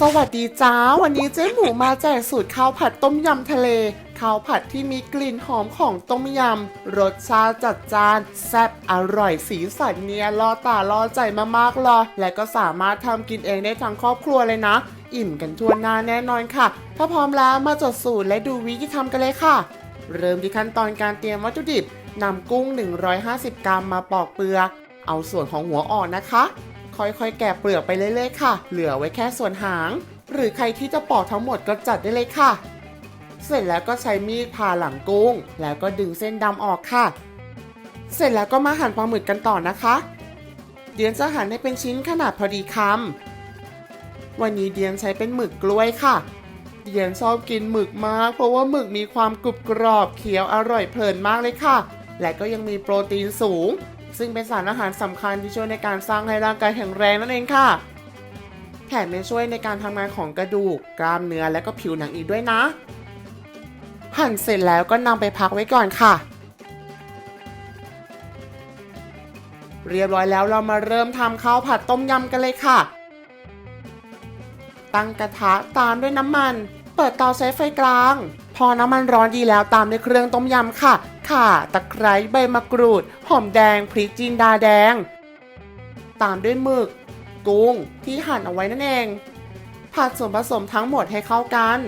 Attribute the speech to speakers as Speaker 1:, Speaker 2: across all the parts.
Speaker 1: สวัสดีจ้า วันนี้เจ๊หมูมาแจกสูตรข้าวผัดต้มยำทะเล ข้าวผัดที่มีกลิ่นหอมของต้มยำ รสชาติจัดจ้าน แซ่บอร่อยสีสันเนียล่อตาล่อใจมากๆเลย และก็สามารถทำกินเองได้ทั้งครอบครัวเลยนะ อิ่มกันทั่วหน้าแน่นอนค่ะ ถ้าพร้อมแล้วมาจดสูตรและดูวิธีทำกันเลยค่ะ เริ่มที่ขั้นตอนการเตรียมวัตถุดิบนำกุ้ง 150 กรัมมาปอกเปลือก เอาส่วนของหัวอ่อนนะคะ ค่อยๆ แกะเปลือกไปเรื่อยๆ ค่ะ เหลือไว้แค่ส่วนหาง หรือใครที่จะปอกทั้งหมดก็จัดได้เลยค่ะ เสร็จแล้วก็ใช้มีดผ่าหลังกุ้ง แล้วก็ดึงเส้นดำออกค่ะ เสร็จแล้วก็มาหั่นปลาหมึกกันต่อนะคะ เดียนจะหั่นให้เป็นชิ้นขนาดพอดีคำวันนี้เดียนใช้เป็นหมึกกล้วยค่ะ เดียนชอบกินหมึกมาก เพราะว่าหมึกมีความกรุบกรอบเคี้ยวอร่อยเพลินมากเลยค่ะ และก็ยังมีโปรตีนสูง ซึ่งเป็นสารอาหารสำคัญที่ช่วยในการสร้างให้ร่างกายแข็งแรงนั่นเองค่ะ แถมยังช่วยในการทำงานของกระดูก กล้ามเนื้อและก็ผิวหนังอีกด้วยนะ หั่นเสร็จแล้วก็นำไปพักไว้ก่อนค่ะ เรียบร้อยแล้วเรามาเริ่มทำข้าวผัดต้มยำกันเลยค่ะ ตั้งกระทะตามด้วยน้ำมัน เปิดเตาใช้ไฟกลาง อน้ำมันร้อนดีแล้วตามด้วยเครื่องต้มยำค่ะ ข่า ตะไคร้ ใบมะกรูด หอมแดง พริกจินดาแดง ตามด้วยหมึก กุ้ง ที่หั่นเอาไว้นั่นเอง ผัดส่วนผสมทั้งหมดให้เข้ากัน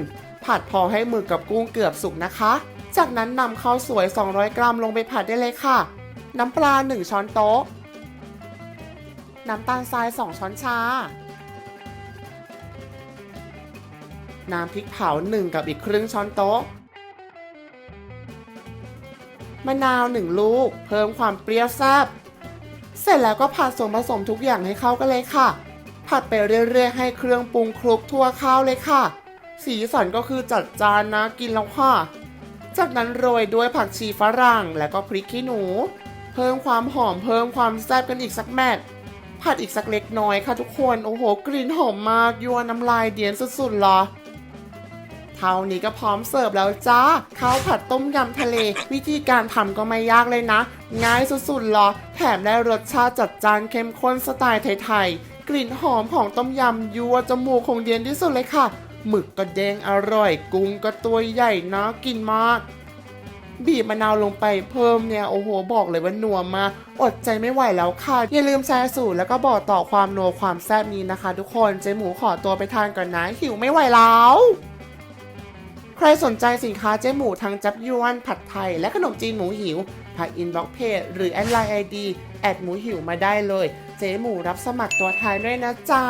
Speaker 1: ผัดพอให้หมึกกับกุ้งเกือบสุกนะคะ จากนั้นนำข้าวสวย 200 กรัมลงไปผัดได้เลยค่ะ น้ำปลา 1 ช้อนโต๊ะ น้ำตาลทราย 2 ช้อนชา น้ำพริกเผา 1 กับอีกครึ่งช้อนโต๊ะ มะนาว 1 ลูก เพิ่มความเปรี้ยวแซ่บเสร็จแล้วก็ผัดส่วนผสมทุกอย่างให้เข้ากันเลยค่ะ ผัดไปเรื่อยๆ ให้เครื่องปรุงคลุกทั่วข้าวเลยค่ะ สีสันก็คือจัดจานนะกินแล้วค่ะ จากนั้นโรยด้วยผักชีฝรั่งและก็พริกขี้หนู เพิ่มความหอมเพิ่มความแซ่บกันอีกสักแมตผัดอีกสักเล็กน้อยค่ะทุกคน โอ้โห กลิ่นหอมมากยัวน้ำลายเดียนสุดๆเลย เท่านี้ก็พร้อมเสิร์ฟแล้วจ้าข้าวผัดต้มยำทะเล วิธีการทำก็ไม่ยากเลยนะ ง่ายสุดๆหรอ แถมได้รสชาติจัดจานเข้มข้นสไตล์ไทยๆ กลิ่นหอมของต้มยำยัวจมูกของเดียนที่สุดเลยค่ะ หมึกก็แดงอร่อย กุ้งก็ตัวใหญ่นะกินมากบีบมะนาวลงไปเพิ่มเนี่ยโอ้โหบอกเลยว่านัวมา อดใจไม่ไหวแล้วค่ะ อย่าลืมแชร์สูตรแล้วก็บอกต่อความนัวความแซ่บนี้นะคะ ทุกคนเจ๊หมูขอตัวไปทานก่อนนะหิวไม่ไหวแล้ว ใครสนใจสินค้าเจ๊หมูทั้งจับยวน ผัดไทย และขนมจีนหมูหิวผ่านอินบ็อกเพจหรือแอดไลน์ไอดีแอดหมูหิวมาได้เลย เจ๊หมูรับสมัครตัวแทนด้วยนะจ๊ะ